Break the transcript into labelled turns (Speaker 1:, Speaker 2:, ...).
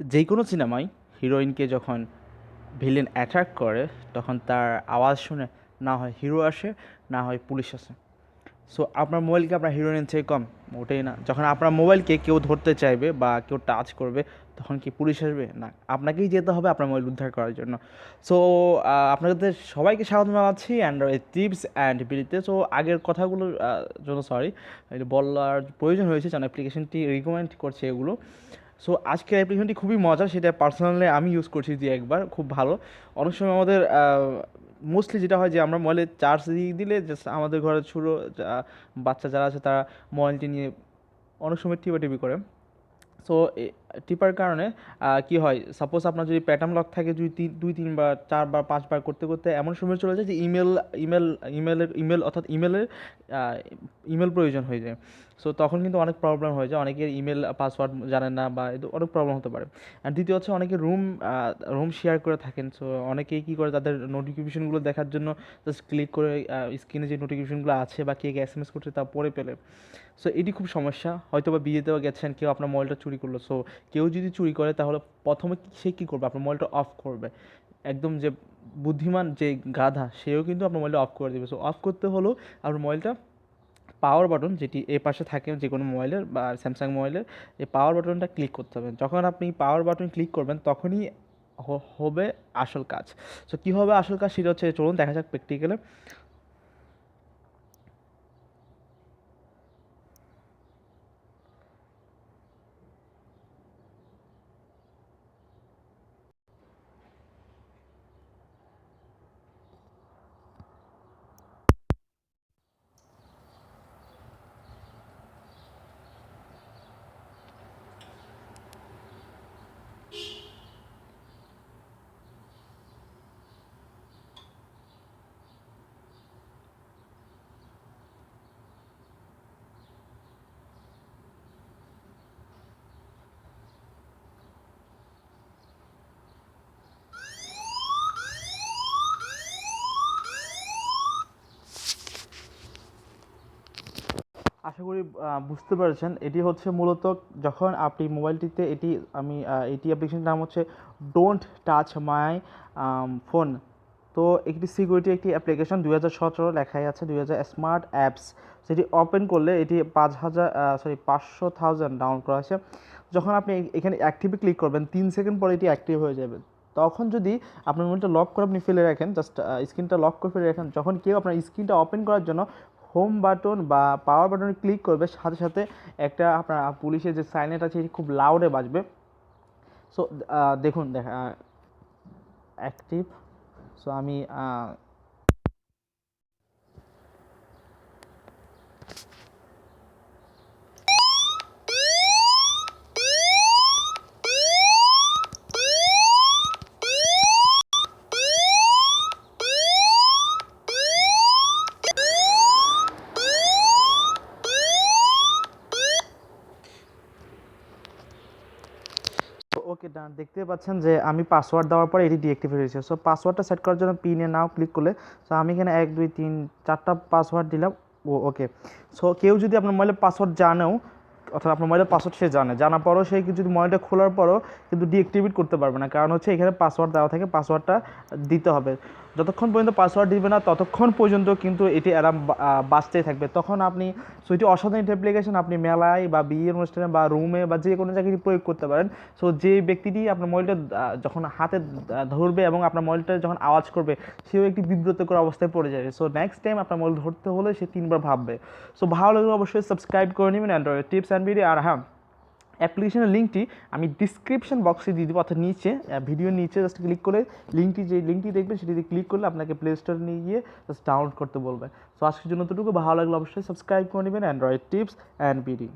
Speaker 1: যে কোনো সিনেমায় হিরোইনকে যখন ভিলেন অ্যাটাক করে, তখন তার আওয়াজ শুনে না হয় হিরো আসে, না হয় পুলিশ আসে। সো আপনার মোবাইলকে আপনার হিরোইনের চেয়ে কম ওটাই না। যখন আপনার মোবাইলকে কেউ ধরতে চাইবে বা কেউ টাচ করবে, তখন কি পুলিশ আসবে? না, আপনাকেই যেতে হবে আপনার মোবাইল উদ্ধার করার জন্য। সো আপনাদের সবাইকে স্বাগত জানাচ্ছি অ্যান্ড্রয়েড টিপস অ্যান্ড বিলিতে সো আগের কথাগুলোর জন্য সরি বলার প্রয়োজন হয়েছে, যেন অ্যাপ্লিকেশনটি রিকমেন্ড করছে এগুলো। সো আজকের অ্যাপ্লিকেশনটি খুবই মজা সেটা পার্সোনালি আমি ইউজ করছি দিয়ে একবার, খুব ভালো। অনেক সময় আমাদের মোস্টলি যেটা হয় যে আমরা মোবাইলে চার্জ দিয়ে দিলে জাস্ট আমাদের ঘরে ছোটো বাচ্চা যারা আছে তারা মোবাইলটি নিয়ে অনেক সময় টিপাটিপি করে। সো টিপার কারণে কি হয়? সাপোজ আপনার যদি প্যাটার্ন লক থাকে যদি তিন, দুই তিনবার, চারবার, পাঁচবার করতে করতে এমন সময় চলে যায় যে ইমেল ইমেল ইমেলের ইমেল অর্থাৎ ইমেলের ইমেল প্রয়োজন হয়ে যায়। সো তখন কিন্তু অনেক প্রবলেম হয়ে যায়। অনেকের ইমেল পাসওয়ার্ড জানেন না বা অনেক প্রবলেম হতে পারে। আর দ্বিতীয় হচ্ছে অনেকে রুম রুম শেয়ার করে থাকেন। সো অনেকেই কী করে? তাদের নোটিফিকেশনগুলো দেখার জন্য জাস্ট ক্লিক করে স্ক্রিনে যে নোটিফিকেশনগুলো আছে বা কে কে এস এম এস করছে তা পড়ে পেলে সো এটি খুব সমস্যা। হয়তো বা বিয়েতেও গেছেন, কেউ আপনার মোবাইলটা চুরি করল। সো কেউ যদি চুরি করে তাহলে প্রথমে সে কী করবে? আপনার মোবাইলটা অফ করবে। একদম যে বুদ্ধিমান যে গাধা, সেও কিন্তু আপনার মোবাইলটা অফ করে দেবে। সো অফ করতে হলেও আপনার মোবাইলটা পাওয়ার বাটন যেটি এ পাশে থাকে যে কোনো মোবাইলের বা স্যামসাং মোবাইলের এই পাওয়ার বাটনটা ক্লিক করতে হবে। যখন আপনি পাওয়ার বাটন ক্লিক করবেন, তখনই হবে আসল কাজ। সো কী হবে আসল কাজ সেটা হচ্ছে, চলুন দেখা যাক প্র্যাকটিক্যালে আশা করি বুঝতে পেরেছেন। এটি হচ্ছে মূলত যখন আপনি মোবাইলটিতে এটি, আমি এটি অ্যাপ্লিকেশনের নাম হচ্ছে ডোন্ট টাচ মাই ফোন তো একটি সিকিউরিটি একটি অ্যাপ্লিকেশন দুই হাজার সতেরো লেখাই আছে, দুই হাজার স্মার্ট অ্যাপস সেটি ওপেন করলে এটি পাঁচ হাজার সরি পাঁচশো থাউজেন্ড ডাউন করা আছে যখন আপনি এখানে অ্যাক্টিভে ক্লিক করবেন, তিন সেকেন্ড পরে এটি অ্যাক্টিভ হয়ে যাবে। তখন যদি আপনার মোবাইলটা লক করে আপনি ফেলে রাখেন জাস্ট স্ক্রিনটা লক করে ফেলে রাখেন, যখন কেউ আপনার স্ক্রিনটা ওপেন করার জন্য হোম বাটন বা পাওয়ার বাটনে ক্লিক করবে, সাথে সাথে একটা আপনার পুলিশের যে সাইনেট আছে, এটি খুব লাউডে বাজবে। সো দেখুন, দেখা অ্যাক্টিভ সো আমি ওকে ডান, দেখতে পাচ্ছেন যে আমি পাসওয়ার্ড দেওয়ার পরে এটি ডিঅ্যাক্টিভ হয়েছে। সো পাসওয়ার্ডটা সেট করার জন্য পিনে নাও ক্লিক করলে। সো আমি এখানে এক, দুই, তিন, চারটা পাসওয়ার্ড দিলাম। ও ওকে সো কেউ যদি আপনার মোবাইলের পাসওয়ার্ড জানেও অর্থাৎ আপনার মোবাইলের পাসওয়ার্ড সে জানে। জানার পরও সে যদি মোবাইলটা খোলার পরও কিন্তু ডিঅ্যাক্টিভেট করতে পারবে না। কারণ হচ্ছে এখানে পাসওয়ার্ড দেওয়া থাকে পাসওয়ার্ডটা দিতে হবে। যতক্ষণ পর্যন্ত পাসওয়ার্ড দিবে না, ততক্ষণ পর্যন্ত কিন্তু এটি অ্যালার্ম বাঁচতেই থাকবে। তখন আপনি সো এটি অসাধারণ অ্যাপ্লিকেশন আপনি মেলায় বা বিয়ের অনুষ্ঠানে বা রুমে বা যে কোনো জায়গায় প্রয়োগ করতে পারেন। সো যে ব্যক্তিটি আপনার মোবাইলটা যখন হাতে ধরবে এবং আপনার মোবাইলটা যখন আওয়াজ করবে, সেও একটি বিব্রতকর অবস্থায় পড়ে যাবে। সো নেক্সট টাইম আপনার মোবাইল ধরতে হলে সে তিনবার ভাববে। সো ভালো লাগলে অবশ্যই সাবস্ক্রাইব করে নেবেন অ্যান্ড্রয়েড টিপস অ্যান্ড ভিডিও আর হ্যাঁ অ্যাপ্লিকেশনের লিঙ্কটি আমি ডিসক্রিপশন বক্সে দিয়ে দেবো, অর্থাৎ নিচে ভিডিও নিচে জাস্ট ক্লিক করে লিঙ্কটি যে লিঙ্কটি দেখবেন সেটিতে ক্লিক করলে আপনাকে প্লে স্টোরে নিয়ে গিয়ে জাস্ট ডাউনলোড করতে বলবে। সো আজকের জন্য তোটুকু ভালো লাগলে অবশ্যই সাবস্ক্রাইব করে নেবেন অ্যান্ড্রয়েড টিপস অ্যান্ড ভিডিও